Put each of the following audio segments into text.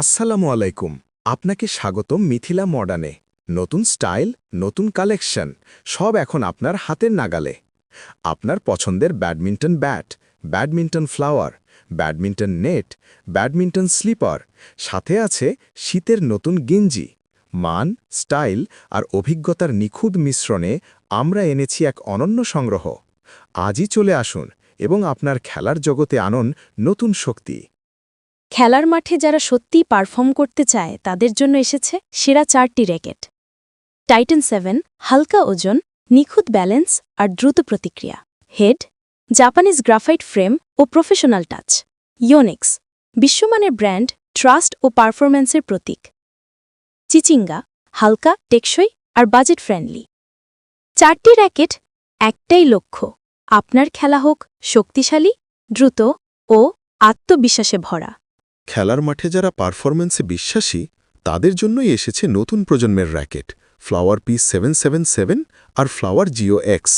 আসসালামু আলাইকুম। আপনাকে স্বাগতম মিথিলা মডার্নে। নতুন স্টাইল, নতুন কালেকশন, সব এখন আপনার হাতের নাগালে। আপনার পছন্দের badminton bat, badminton flower, badminton net, badminton slipper, সাথে আছে শীতের নতুন গেঞ্জি। মান, স্টাইল আর অভিজ্ঞতার নিখুঁত মিশ্রণে আমরা এনেছি এক অনন্য সংগ্রহ। আজই চলে আসুন এবং আপনার খেলার জগতে আনন নতুন শক্তি। খেলার মাঠে যারা সত্যিই পারফর্ম করতে চায়, তাদের জন্য এসেছে সেরা চারটি র্যাকেট টাইটান সেভেন হালকা ওজন, নিখুঁত ব্যালেন্স আর দ্রুত প্রতিক্রিয়া। হেড জাপানিজ গ্রাফাইট ফ্রেম ও প্রফেশনাল টাচ ইয়োনিক্স বিশ্বমানের ব্র্যান্ড ট্রাস্ট ও পারফরম্যান্সের প্রতীক। চিচিঙ্গা হালকা, টেকসই আর বাজেট ফ্রেন্ডলি চারটি র্যাকেট একটাই লক্ষ্য, আপনার খেলা হোক শক্তিশালী, দ্রুত ও আত্মবিশ্বাসে ভরা। খেলার মাঠে যারা পারফরম্যান্সে বিশ্বাসী, তাদের জন্যই এসেছে নতুন প্রজন্মের racket flower P seven seven seven আর flower Geo X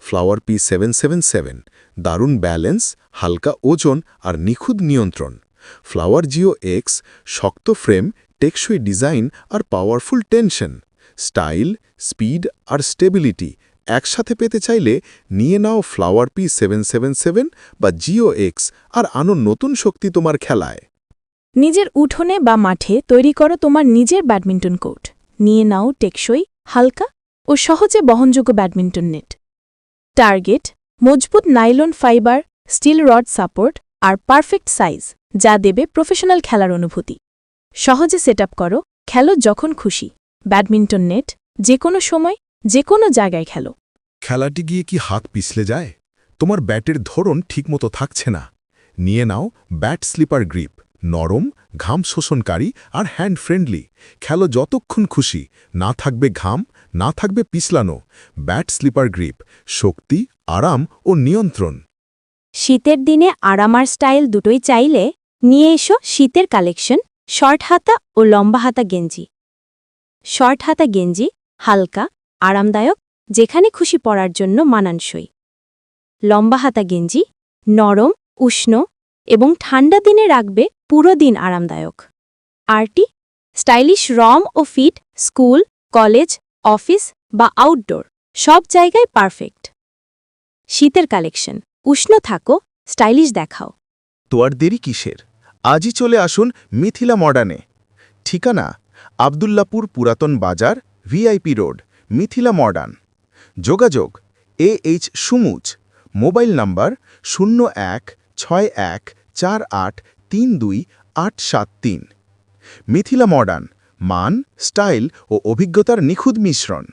flower P seven seven seven দারুণ ব্যালেন্স হালকা ওজন আর নিখুঁত নিয়ন্ত্রণ। ফ্লাওয়ার জিও এক্স শক্ত ফ্রেম টেকসই ডিজাইন আর পাওয়ারফুল টেনশন স্টাইল স্পিড আর স্টেবিলিটি একসাথে পেতে চাইলে নিয়ে নাও flower P seven seven seven বা জিও এক্স আর আনো নতুন শক্তি তোমার খেলায়। নিজের উঠোনে বা মাঠে তৈরি করো তোমার নিজের ব্যাডমিন্টন কোর্ট। নিয়ে নাও টেকসই, হালকা ও সহজে বহনযোগ্য ব্যাডমিন্টন নেট। টার্গেট, মজবুত nylon fibre, steel rod support আর পারফেক্ট সাইজ, যা দেবে প্রফেশনাল খেলার অনুভূতি। সহজে সেট করো, খেলো যখন খুশি। ব্যাডমিন্টন নেট যে কোনো সময় যে কোনো জায়গায় খেলো। খেলাটি গিয়ে কি হাত পিছলে যায়? তোমার ব্যাটের ধরন ঠিকমতো থাকছে না। নিয়ে নাও ব্যাট স্লিপার গ্রিপ। নরম, ঘাম শোষণকারী আর হ্যান্ড ফ্রেন্ডলি খেলো যতক্ষণ খুশি। না থাকবে ঘাম, না থাকবে পিছলানো। ব্যাট স্লিপার গ্রিপ শক্তি, আরাম ও নিয়ন্ত্রণ। শীতের দিনে আরামার স্টাইল দুটোই চাইলে নিয়ে এসো শীতের কালেকশন শর্ট হাতা ও লম্বা হাতা গেঞ্জি। শর্ট হাতা গেঞ্জি হালকা, আরামদায়ক, যেখানে খুশি পরার জন্য মানানসই। লম্বা হাতা গেঞ্জি নরম, উষ্ণ এবং ঠান্ডা দিনে রাখবে পুরো দিন আরামদায়ক। আরটি, স্টাইলিশ রম ও ফিট, স্কুল, কলেজ, অফিস বা আউটডোর, সব জায়গায় পারফেক্ট। শীতের কালেকশন, উষ্ণ থাকো, স্টাইলিশ দেখাও। তো আর দেরি কিসের? আজই চলে আসুন মিথিলা মডার্নে। ঠিকানা, আবদুল্লাপুর পুরাতন বাজার, ভিআইপি রোড, মিথিলা মডার্ন। যোগাযোগ এ এইচ সুমুজ মোবাইল নাম্বার, শূন্য এক, ছয় এক, চার আট তিন দুই আট সাত তিন। মিথিলা মডার্ন মান স্টাইল ও অভিজ্ঞতার নিখুঁত মিশ্রণ।